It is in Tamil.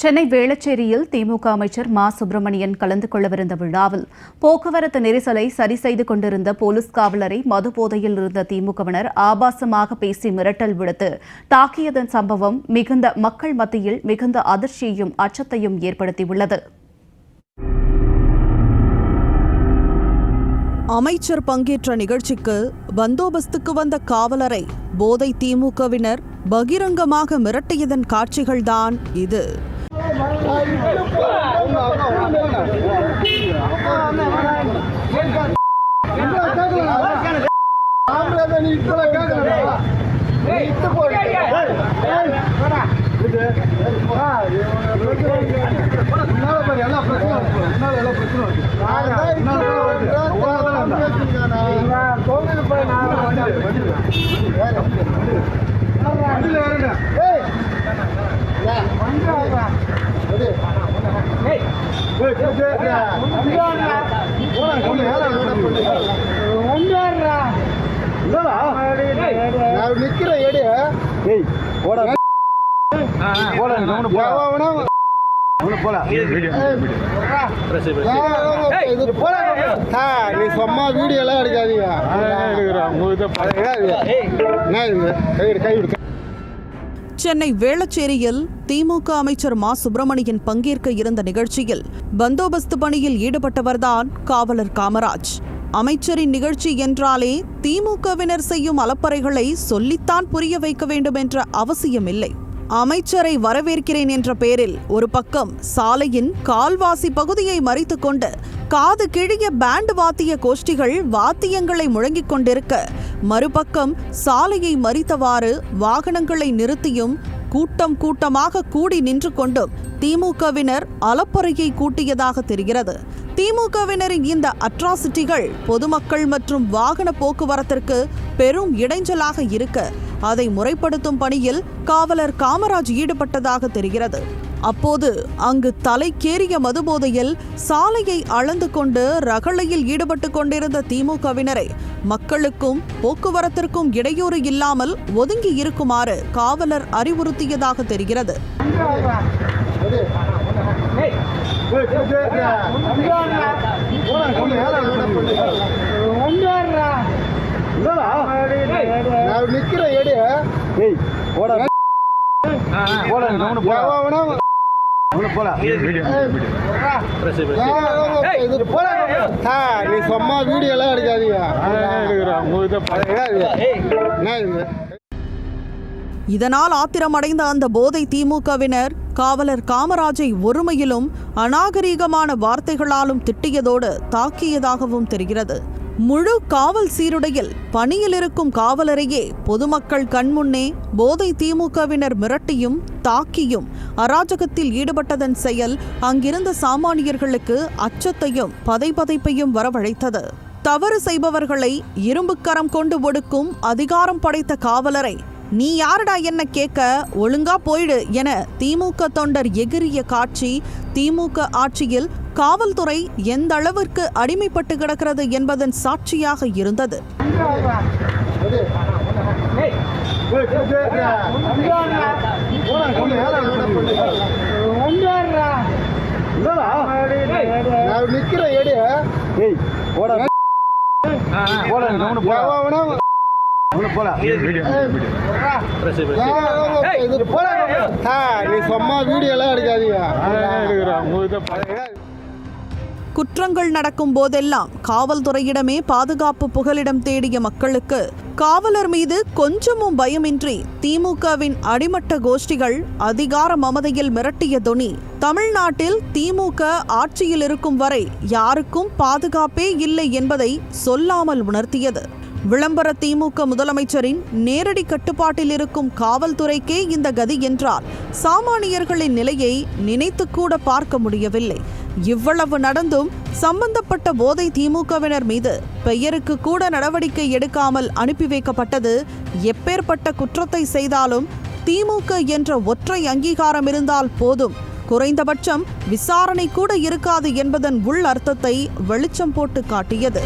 சென்னை வேளச்சேரியில் திமுக அமைச்சர் மா. சுப்பிரமணியன் கலந்து கொள்ளவிருந்த விழாவில் போக்குவரத்து நெரிசலை சரி செய்து கொண்டிருந்த போலீஸ் காவலரை மதுபோதையில் இருந்த திமுகவினர் ஆபாசமாக பேசி மிரட்டல் விடுத்து தாக்கியதன் சம்பவம் மிகுந்த மக்கள் மத்தியில் மிகுந்த அதிர்ச்சியையும் அச்சத்தையும் ஏற்படுத்தியுள்ளது. அமைச்சர் பங்கேற்ற நிகழ்ச்சிக்கு பந்தோபஸ்துக்கு வந்த காவலரை போதை திமுகவினர் பகிரங்கமாக மிரட்டியதன் காட்சிகள்தான் இது. நான் நிக்கிற எடு ஏய் போடா போடா நீ சும்மா வீடியோலாம் எடுக்காதீங்க என்ன இது? கை விடு சென்னை வேளச்சேரியில் திமுக அமைச்சர் மா. சுப்பிரமணியன் பங்கேற்க இருந்த நிகழ்ச்சியில் பந்தோபஸ்து பணியில் ஈடுபட்டவர்தான் காவலர் காமராஜ். அமைச்சரின் நிகழ்ச்சி என்றாலே திமுகவினர் செய்யும் அலப்பறைகளை சொல்லித்தான் புரிய வைக்க வேண்டும் என்ற அவசியமில்லை. அமைச்சரை வரவேற்கிறேன் என்ற பெயரில் ஒரு பக்கம் சாலையின் கால்வாசி பகுதியை மறைத்து கொண்டு காது கிழிய பேண்ட் வாத்திய கோஷ்டிகள் வாத்தியங்களை முழங்கிக் கொண்டிருக்க மறுபக்கம் சாலையை மறித்தவாறு வாகனங்களை நிறுத்தியும் கூட்டம் கூட்டமாக கூடி நின்று கொண்டும் திமுகவினர் அலப்பறையை கூட்டியதாக தெரிகிறது. திமுகவினரின் இந்த அட்ராசிட்டிகள் பொதுமக்கள் மற்றும் வாகன போக்குவரத்திற்கு பெரும் இடைஞ்சலாக இருக்க அதை முறைப்படுத்தும் பணியில் காவலர் காமராஜ் ஈடுபட்டதாக தெரிகிறது அப்போது அங்கு தலைக்கேறிய மதுபோதையில் சாலையை அளந்து கொண்டு ரகளையில் ஈடுபட்டு கொண்டிருந்த திமுகவினரை மக்களுக்கும் போக்குவரத்திற்கும் இடையூறு இல்லாமல் ஒதுங்கி இருக்குமாறு காவலர் அறிவுறுத்தியதாக தெரிகிறது நான் நிக்கிற எடு ஏய் போடா. போடா நீ சும்மா வீடியோ எல்லாம் எடுக்காதீங்க. என்ன இது? இதனால் ஆத்திரமடைந்த அந்த போதை திமுகவினர் காவலர் காமராஜை ஒருமையிலும் அநாகரீகமான வார்த்தைகளாலும் திட்டியதோடு தாக்கியதாகவும் தெரிகிறது. முழு காவல் சீருடையில் பணியில் இருக்கும் காவலரையே பொதுமக்கள் கண்முன்னே போதை திமுகவினர் மிரட்டியும் தாக்கியும் அராஜகத்தில் ஈடுபட்டதன் செயல் அங்கிருந்த சாமானியர்களுக்கு அச்சத்தையும் பதைபதைப்பையும் வரவழைத்தது. தவறு செய்பவர்களை இரும்புக்கரம் கொண்டு ஒடுக்கும் அதிகாரம் படைத்த காவலரை நீ யாருடா என்ன கேட்க? ஒழுங்கா போயிடு என திமுக தொண்டர் எகிரிய காட்சி திமுக ஆட்சியில் காவல்துறை எந்த அளவிற்கு அடிமைப்பட்டு கிடக்கிறது என்பதன் சாட்சியாக இருந்தது. நிக்கிற குற்றங்கள் நடக்கும் போதெல்லாம் காவல்துறையிடமே பாதுகாப்பு புகலிடம் தேடிய மக்களுக்கு காவலர் மீது கொஞ்சமும் பயமின்றி திமுகவின் அடிமட்ட கோஷ்டிகள் அதிகார மமதையில் மிரட்டிய தொனி. தமிழ்நாட்டில் திமுக ஆட்சியில் இருக்கும் வரை யாருக்கும் பாதுகாப்பே இல்லை என்பதை சொல்லாமல் உணர்த்தியது. விளம்பர திமுக முதலமைச்சரின் நேரடி கட்டுப்பாட்டில் இருக்கும் காவல்துறைக்கே இந்த கதி என்றால் சாமானியர்களின் நிலையை நினைத்துக்கூட பார்க்க முடியவில்லை. இவ்வளவு நடந்தும் சம்பந்தப்பட்ட போதை திமுகவினர் மீது பெயருக்கு கூட நடவடிக்கை எடுக்காமல் அனுப்பி வைக்கப்பட்டது எப்பேற்பட்ட குற்றத்தை செய்தாலும் திமுக என்ற ஒற்றை அங்கீகாரம் இருந்தால் போதும். குறைந்தபட்சம் விசாரணை கூட இருக்காது என்பதன் உள் அர்த்தத்தை வெளிச்சம் போட்டு காட்டியது.